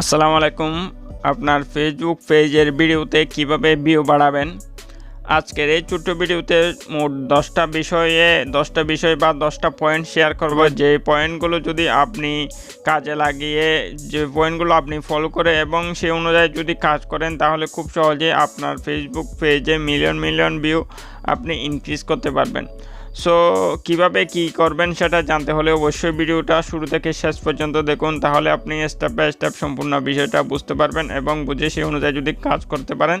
আসসালামু আলাইকুম। আপনার ফেসবুক পেজের ভিডিওতে কীভাবে ভিউ বাড়াবেন? আজকের এই ছোট্ট ভিডিওতে মোট দশটা বিষয়ে, দশটা বিষয় বা দশটা পয়েন্ট শেয়ার করব। যে পয়েন্টগুলো যদি আপনি কাজে লাগিয়ে, যে পয়েন্টগুলো আপনি ফলো করে এবং সেই অনুযায়ী যদি কাজ করেন, তাহলে খুব সহজে আপনার ফেসবুক পেজে মিলিয়ন মিলিয়ন ভিউ আপনি ইনক্রিজ করতে পারবেন। সো কীভাবে কি করবেন সেটা জানতে হলে অবশ্যই ভিডিওটা শুরু থেকে শেষ পর্যন্ত দেখুন, তাহলে আপনি স্টেপ বাই স্টেপ সম্পূর্ণ বিষয়টা বুঝতে পারবেন এবং বুঝে সেই অনুযায়ী যদি কাজ করতে পারেন,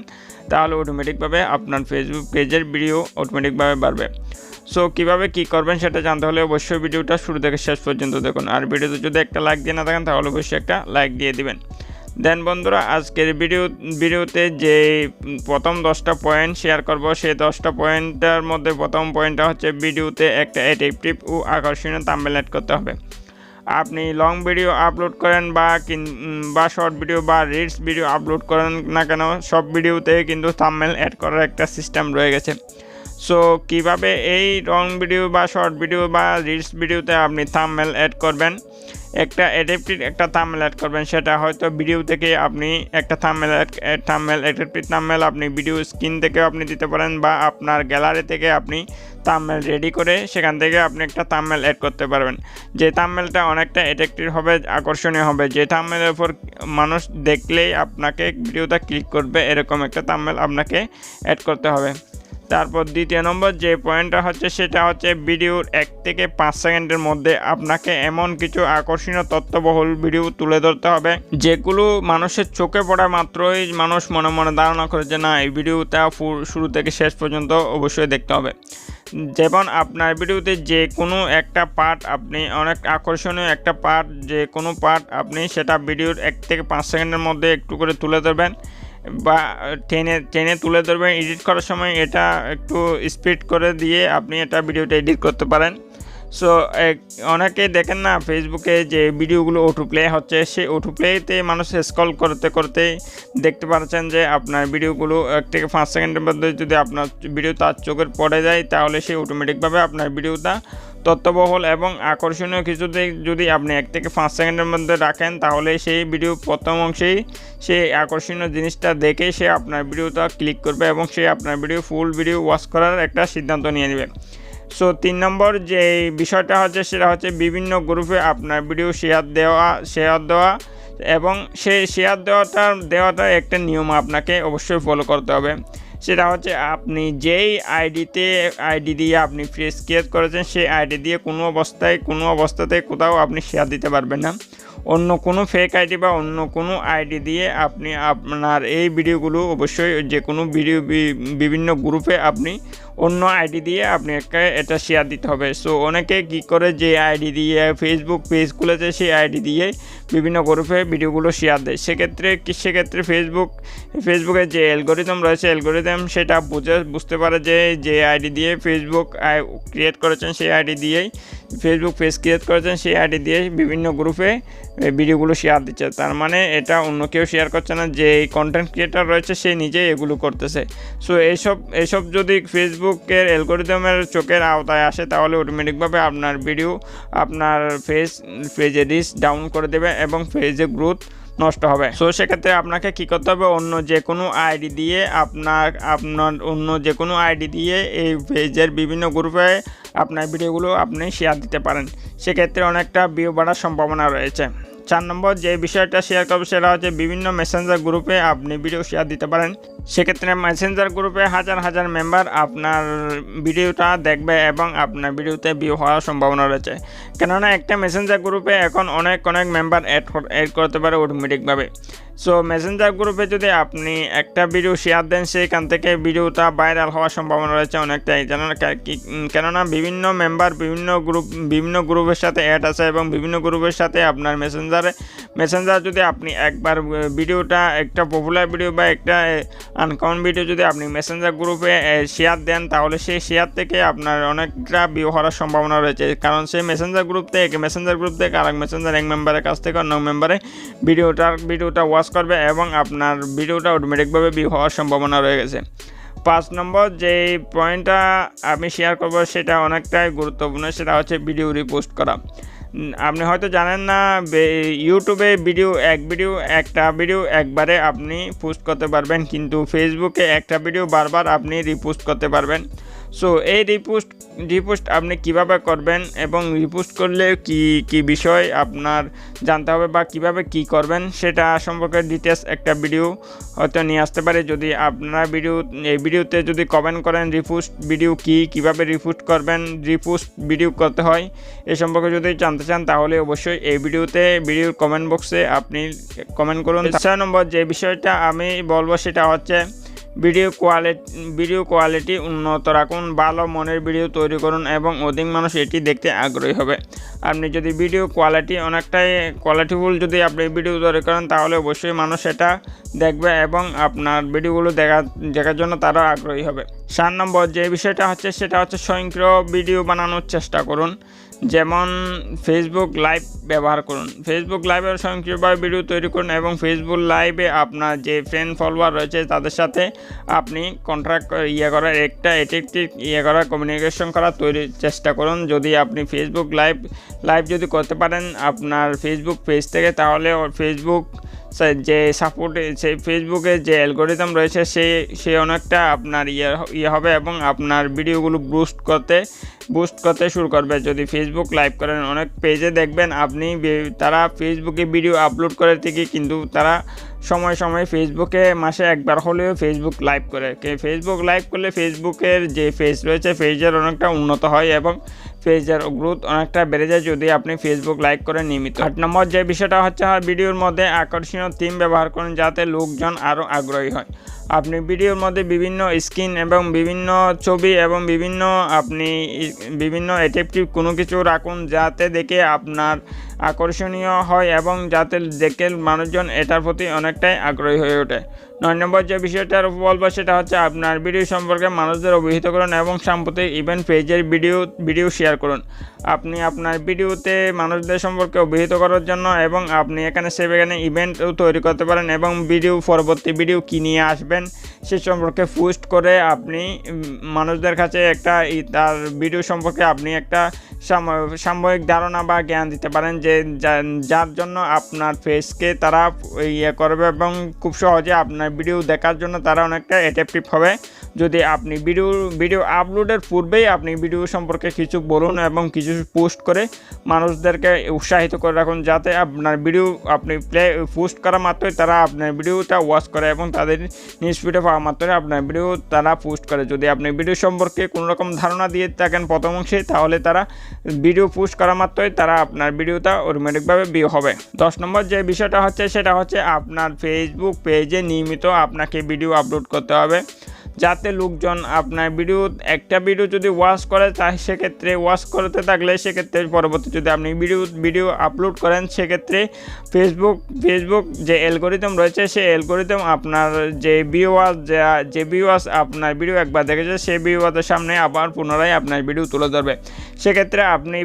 তাহলে অটোমেটিকভাবে আপনার ফেসবুক পেজের ভিডিও অটোমেটিকভাবে বাড়বে। সো কীভাবে কি করবেন সেটা জানতে হলে অবশ্যই ভিডিওটা শুরু থেকে শেষ পর্যন্ত দেখুন। আর ভিডিওতে যদি একটা লাইক দিয়ে না থাকেন, তাহলে অবশ্যই একটা লাইক দিয়ে দিবেন। দেন বন্ধুরা, আজকের ভিডিও, ভিডিওতে যে প্রথম দশটা পয়েন্ট শেয়ার করব, সেই দশটা পয়েন্টের মধ্যে প্রথম পয়েন্টটা হচ্ছে ভিডিওতে একটা অ্যাট্রাকটিভ ও আকর্ষণীয় তাম্বেল অ্যাড করতে হবে। আপনি লং ভিডিও আপলোড করেন বা বা শর্ট ভিডিও বা রিলস ভিডিও আপলোড করেন না কেন, সব ভিডিওতে কিন্তু থাম্বনেল অ্যাড করার একটা সিস্টেম রয়ে গেছে। সো কীভাবে এই লং ভিডিও বা শর্ট ভিডিও বা রিলস ভিডিওতে আপনি থাম্বনেল অ্যাড করবেন? একটা অ্যাডাপ্টিভ একটা থাম্বনেল অ্যাড করবেন। সেটা হয়তো ভিডিও থেকে আপনি একটা থাম্বনেল থাম্বনেল অ্যাডাপ্টিভ থাম্বনেল আপনি ভিডিও স্ক্রিন থেকে আপনি দিতে পারেন বা আপনার গ্যালারি থেকে আপনি থাম্বনেল রেডি করে সেখান থেকে আপনি একটা থাম্বনেল অ্যাড করতে পারবেন। যে থাম্বনেলটা অনেকটা অ্যাট্রাকটিভ হবে, আকর্ষণীয় হবে। যে থাম্বনেলের উপর মানুষ দেখলেই আপনাকে ভিডিওটা ক্লিক করবে, এরকম একটা থাম্বনেল আপনাকে অ্যাড করতে হবে। তারপর দ্বিতীয় নম্বর যে পয়েন্টটা হচ্ছে সেটা হচ্ছে ভিডিওর এক থেকে পাঁচ সেকেন্ডের মধ্যে আপনাকে এমন কিছু আকর্ষণীয় তথ্যবহুল ভিডিও তুলে ধরতে হবে, যেগুলো মানুষের চোখে পড়া মাত্রই মানুষ মনে মনে ধারণা করে যে না, এই ভিডিওটা শুরু থেকে শেষ পর্যন্ত অবশ্যই দেখতে হবে। যেমন আপনার ভিডিওতে যে কোনো একটা পার্ট আপনি অনেক আকর্ষণীয় একটা পার্ট, যে কোনো পার্ট আপনি সেটা ভিডিওর এক থেকে পাঁচ সেকেন্ডের মধ্যে একটু করে তুলে ধরবেন। বা টেনে টেনে তুলে ধরবেন এডিট করার সময় এটা একটু স্পিড করে দিয়ে আপনি এটা ভিডিওটা এডিট করতে পারেন। সো অনেকে দেখেন না ফেসবুকে যে ভিডিওগুলো ওটু প্লে হচ্ছে, সেই ওটু প্লেতে মানুষ স্ক্রল করতে করতে দেখতে পাচ্ছেন যে আপনার ভিডিওগুলো এক থেকে পাঁচ সেকেন্ডের মধ্যে যদি আপনার ভিডিও তার চোখের পড়ে যায়, তাহলে সে অটোমেটিকভাবে আপনার ভিডিওটা তথ্যবহুল এবং আকর্ষণীয় কিছুতে যদি আপনি এক থেকে পাঁচ সেকেন্ডের মধ্যে রাখেন, তাহলে সেই ভিডিও প্রথম অংশেই সেই আকর্ষণীয় জিনিসটা দেখে সে আপনার ভিডিওটা ক্লিক করবে এবং সে আপনার ভিডিও ফুল ভিডিও ওয়াচ করার একটা সিদ্ধান্ত নিয়ে নেবে। সো তিন নম্বর যে বিষয়টা হচ্ছে, সেটা হচ্ছে বিভিন্ন গ্রুপে আপনার ভিডিও শেয়ার দেওয়া শেয়ার দেওয়া এবং সেই শেয়ার দেওয়াটা দেওয়াটা একটা নিয়ম আপনাকে অবশ্যই ফলো করতে হবে। সেটা হচ্ছে আপনি যেই আইডিতে, আইডি দিয়ে আপনি ফ্রেস ক্রিয়েট করেছেন, সেই আইডি দিয়ে কোনো অবস্থায়, কোনো অবস্থাতে কোথাও আপনি শেয়ার দিতে পারবেন না। অন্য কোনো ফেক আইডি বা অন্য কোনো আইডি দিয়ে আপনি আপনার এই ভিডিওগুলো অবশ্যই যে কোনো ভিডিও বিভিন্ন গ্রুপে আপনি অন্য আইডি দিয়ে আপনাকে এটা শেয়ার দিতে হবে। সো অনেকে কী করে যে আইডি দিয়ে ফেসবুক পেজ খুলেছে, সেই আইডি দিয়ে বিভিন্ন গ্রুপে ভিডিওগুলো শেয়ার দেয়। সেক্ষেত্রে সেক্ষেত্রে ফেসবুক ফেসবুকের যে অ্যালগোরিদম রয়েছে অ্যালগোরিদম সেটা বুঝে, বুঝতে পারে যে যে আইডি দিয়ে ফেসবুক ক্রিয়েট করেছেন, সেই আইডি দিয়েই ফেসবুক পেজ ক্রিয়েট করেছেন, সেই আইডি দিয়ে বিভিন্ন গ্রুপে ভিডিওগুলো শেয়ার দিচ্ছে। তার মানে এটা অন্য কেউ শেয়ার করছে না, যে কন্টেন্ট ক্রিয়েটার রয়েছে, সে নিজেই এগুলো করতেছে। সো এইসব এইসব যদি ফেসবুকের অ্যালগোরিদমের চোখের আওতায় আসে, তাহলে অটোমেটিকভাবে আপনার ভিডিও আপনার ফেস পেজে রিচ ডাউন করে দেবে এবং পেজে গ্রোথ নষ্ট হবে। সো সেক্ষেত্রে আপনাকে কী করতে হবে? অন্য যে কোনো আইডি দিয়ে আপনার আপনার অন্য যে কোনো আইডি দিয়ে এই পেজের বিভিন্ন গ্রুপে আপনার ভিডিওগুলো আপনি শেয়ার দিতে পারেন। সেক্ষেত্রে অনেকটা ভিউ বাড়ার সম্ভাবনা রয়েছে। চার নম্বর, যে বিষয়টা শেয়ার করব সেটা হচ্ছে বিভিন্ন মেসেঞ্জার গ্রুপে আপনি ভিডিও শেয়ার দিতে পারেন। সেক্ষেত্রে মেসেঞ্জার গ্রুপে হাজার হাজার মেম্বার আপনার ভিডিওটা দেখবে এবং আপনার ভিডিওতে ভিউ হওয়ার সম্ভাবনা রয়েছে। কেননা একটা মেসেঞ্জার গ্রুপে এখন অনেক অনেক মেম্বার অ্যাড অ্যাড করতে পারে অটোমেটিকভাবে সো মেসেঞ্জার গ্রুপে যদি আপনি একটা ভিডিও শেয়ার দেন সেইখান থেকে ভিডিওটা ভাইরাল হওয়ার সম্ভাবনা রয়েছে অনেকটাই। উম, কেননা বিভিন্ন মেম্বার বিভিন্ন গ্রুপ বিভিন্ন গ্রুপের সাথে অ্যাড আছে এবং বিভিন্ন গ্রুপের সাথে আপনার মেসেঞ্জারে মেসেঞ্জার যদি আপনি একবার ভিডিওটা একটা পপুলার ভিডিও বা একটা আনকমন ভিডিও যদি আপনি মেসেঞ্জার গ্রুপে শেয়ার দেন, তাহলে সেই শেয়ার থেকে আপনার অনেকটা ভিউ হওয়ার সম্ভাবনা রয়েছে। কারণ সেই মেসেঞ্জার গ্রুপ থেকে মেসেঞ্জার গ্রুপ থেকে আর এক মেসেঞ্জার এক মেম্বারের কাছ থেকে অন্য মেম্বারে ভিডিওটার, ভিডিওটা ওয়াচ করবে এবং আপনার ভিডিওটা অটোমেটিকভাবে ভিউ হওয়ার সম্ভাবনা রয়ে গেছে। পাঁচ নম্বর যে পয়েন্টটা আমি শেয়ার করব, সেটা অনেকটাই গুরুত্বপূর্ণ, সেটা হচ্ছে ভিডিও রিপোস্ট করা। আপনি হয়তো জানেন না ইউটিউবে ভিডিও, এক ভিডিও, একটা ভিডিও একবারে আপনি পোস্ট করতে পারবেন। কিন্তু ফেসবুকে একটা ভিডিও বারবার আপনি রিপোস্ট করতে পারবেন। সো এই রিপোস্ট রিপোস্ট আপনি কীভাবে করবেন এবং রিপোস্ট করলে কি কি বিষয় আপনার জানতে হবে বা কীভাবে কি করবেন সেটা সম্পর্কে ডিটেলস একটা ভিডিও হয়তো নিয়ে আসতে পারে। যদি আপনারা ভিডিও এই ভিডিওতে যদি কমেন্ট করেন রিপোস্ট ভিডিও কি কীভাবে রিপোস্ট করবেন রিপোস্ট ভিডিও করতে হয় এ সম্পর্কে যদি জানতে চান তাহলে অবশ্যই এই ভিডিওতে ভিডিওর কমেন্ট বক্সে আপনি কমেন্ট করুন। ছয় নম্বর যে বিষয়টা আমি বলব সেটা হচ্ছে ভিডিও কোয়ালিটি ভিডিও কোয়ালিটি উন্নত রাখুন, ভালো মনের ভিডিও তৈরি করুন এবং অধিক মানুষ এটি দেখতে আগ্রহী হবে। আপনি যদি ভিডিও কোয়ালিটি অনেকটাই কোয়ালিটিফুল যদি আপনি ভিডিও তৈরি করেন, তাহলে অবশ্যই মানুষ এটা দেখবে এবং আপনার ভিডিওগুলো দেখা, দেখার জন্য তারা আগ্রহী হবে। সাত নম্বর যে বিষয়টা হচ্ছে, সেটা হচ্ছে স্বয়ংক্রিয় ভিডিও বানানোর চেষ্টা করুন। যেমন ফেসবুক লাইভ ব্যবহার করুন। ফেসবুক লাইভে স্বয়ংক্রিয়ভাবে ভিডিও তৈরি করুন এবং ফেসবুক লাইভে আপনার যে ফ্রেন্ড ফলোয়ার রয়েছে, তাদের সাথে আপনি কন্ট্রাক্ট ইয়ে করার একটা এটি একটি ইয়ে করার কমিউনিকেশন করার তৈরি চেষ্টা করুন। যদি আপনি ফেসবুক লাইভ লাইভ যদি করতে পারেন আপনার ফেসবুক পেজ থেকে, তাহলে ফেসবুক যে সাপোর্টে সেই ফেসবুকে যে অ্যালগোরিদম রয়েছে, সে সে অনেকটা আপনার ইয়ে ইয়ে হবে এবং আপনার ভিডিওগুলো বুস্ট করতে বুস্ট করতে শুরু করবে। যদি ফেসবুক লাইভ করেন, অনেক পেজে দেখবেন আপনি তারা ফেসবুকে ভিডিও আপলোড করে ঠিকই, কিন্তু তারা সময় সময় ফেসবুকে মাসে একবার হলেও ফেসবুক লাইভ করে। ফেসবুক লাইভ করলে ফেসবুকের যে পেজ রয়েছে পেজের অনেকটা উন্নত হয় এবং পেজের গ্রোথ অনেকটা বেড়ে যায় যদি আপনি ফেসবুক লাইক করেন নিয়মিত। আট নম্বর যে বিষয়টা হচ্ছে ভিডিওর মধ্যে আকর্ষণীয় থিম ব্যবহার করুন যাতে লোকজন আরও আগ্রহী হয়। আপনি ভিডিওর মধ্যে বিভিন্ন স্ক্রিন এবং বিভিন্ন ছবি এবং বিভিন্ন আপনি বিভিন্ন অ্যাট্রাকটিভ কোনো কিছু রাখুন যাতে দেখে আপনার আকর্ষণীয় হয় এবং যাতে দেখে মানুষজন এটার প্রতি অনেকটাই আগ্রহী হয়ে ওঠে। নয় নম্বর যে বিষয়টার বলব সেটা হচ্ছে আপনার ভিডিও সম্পর্কে মানুষদের অবহিত করুন এবং সাম্প্রতিক ইভেন্ট পেজের ভিডিও ভিডিও শেয়ার করুন। আপনি আপনার ভিডিওতে মানুষদের সম্পর্কে অবহিত করার জন্য এবং আপনি এখানে সেখানে ইভেন্টও তৈরি করতে পারেন এবং ভিডিও পরবর্তী ভিডিও কী নিয়ে আসবেন, সে সম্পর্কে পোস্ট করে আপনি মানুষদের কাছে একটা তার ভিডিও সম্পর্কে আপনি একটা সাময়িক ধারণা বা জ্ঞান দিতে পারেন যে যার জন্য আপনার ফেসকে তারা ইয়ে করবে এবং খুব সহজে আপনার ভিডিও দেখার জন্য তারা অনেকটা অ্যাট্রাকটিভ হবে। যদি আপনি ভিডিও ভিডিও আপলোডের পূর্বেই আপনি ভিডিও সম্পর্কে কিছু বলুন এবং কিছু পোস্ট করে মানুষদেরকে উৎসাহিত করে রাখুন যাতে আপনার ভিডিও আপনি প্লে পোস্ট করা মাত্রই তারা আপনার ভিডিওটা ওয়াচ করে এবং তাদের নিউজ ফিডে পাওয়া মাত্রই আপনার ভিডিও তারা পোস্ট করে। যদি আপনি ভিডিও সম্পর্কে কোনো রকম ধারণা দিয়ে থাকেন প্রথম অংশে, তাহলে তারা ভিডিও পোস্ট করা মাত্রই তারা আপনার ভিডিওটা অটোমেটিকভাবে বিয়ে হবে। দশ নম্বর যে বিষয়টা হচ্ছে, সেটা হচ্ছে আপনার ফেসবুক পেজে নিয়মিত আপনাকে ভিডিও আপলোড করতে হবে। যাতে লোকজন আপনার ভিডিও একটা ভিডিও যদি ওয়াশ করে তা সেক্ষেত্রে ওয়াশ করতে থাকলে সেক্ষেত্রে পরবর্তী যদি আপনি ভিডিও ভিডিও আপলোড করেন, সেক্ষেত্রে ফেসবুক ফেসবুক যে অ্যালগোরিদম রয়েছে, সেই অ্যালগোরিদম আপনার যে ভিউয়ার যে ভিউয়ার্স আপনার ভিডিও একবার দেখেছে, সেই ভিউয়ারদের সামনে আবার পুনরায় আপনার ভিডিও তুলে ধরবে। সেক্ষেত্রে আপনি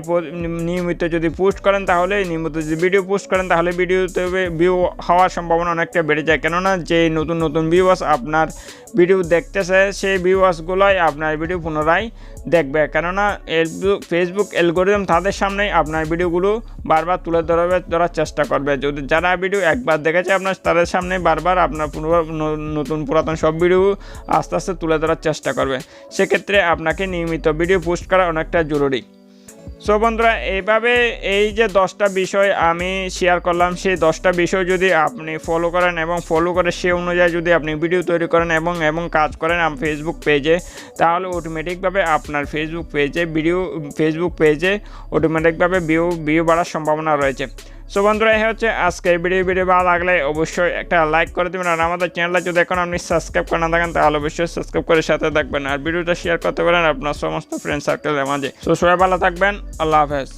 নিয়মিত যদি পোস্ট করেন, তাহলে নিয়মিত যদি ভিডিও পোস্ট করেন, তাহলে ভিডিওতে ভিউ হওয়ার সম্ভাবনা অনেকটা বেড়ে যায়। কেননা যে নতুন নতুন ভিউয়ার্স আপনার ভিডিও দেখতেছে সেই ভিউয়ার্সগুলোই আপনার ভিডিও পুনরায় দেখবে। কেননা ফেসবুক অ্যালগোরিজম তাদের সামনেই আপনার ভিডিওগুলো বারবার তুলে ধরবে, ধরার চেষ্টা করবে। যদি যারা ভিডিও একবার দেখেছে আপনার, তাদের সামনে বারবার আপনার নতুন পুরাতন সব ভিডিও আস্তে আস্তে তুলে ধরার চেষ্টা করবে। সেক্ষেত্রে আপনাকে নিয়মিত ভিডিও পোস্ট করা অনেকটা জরুরি। সো বন্ধুরা, এইভাবে এই যে দশটা বিষয় আমি শেয়ার করলাম, সেই দশটা বিষয় যদি আপনি ফলো করেন এবং ফলো করে সে অনুযায়ী যদি আপনি ভিডিও তৈরি করেন এবং এবং কাজ করেন ফেসবুক পেজে তাহলে অটোমেটিকভাবে আপনার ফেসবুক পেজে ভিডিও ফেসবুক পেজে অটোমেটিকভাবে ভিউ ভিউ বাড়ার সম্ভাবনা রয়েছে। সো বন্ধুরা, এই হচ্ছে আজকে ভিডিও। ভিডিও ভালো লাগলে অবশ্যই একটা লাইক করে দেবেন, আর আমাদের চ্যানেলটা যদি এখন আপনি সাবস্ক্রাইব করে না থাকেন, তাহলে অবশ্যই সাবস্ক্রাইব করে সাথে থাকবেন। আর ভিডিওটা শেয়ার করতে পারেন আপনার সমস্ত ফ্রেন্ড সার্কেলের মাঝে। সো সবাই ভালো থাকবেন, আল্লাহ হাফেজ।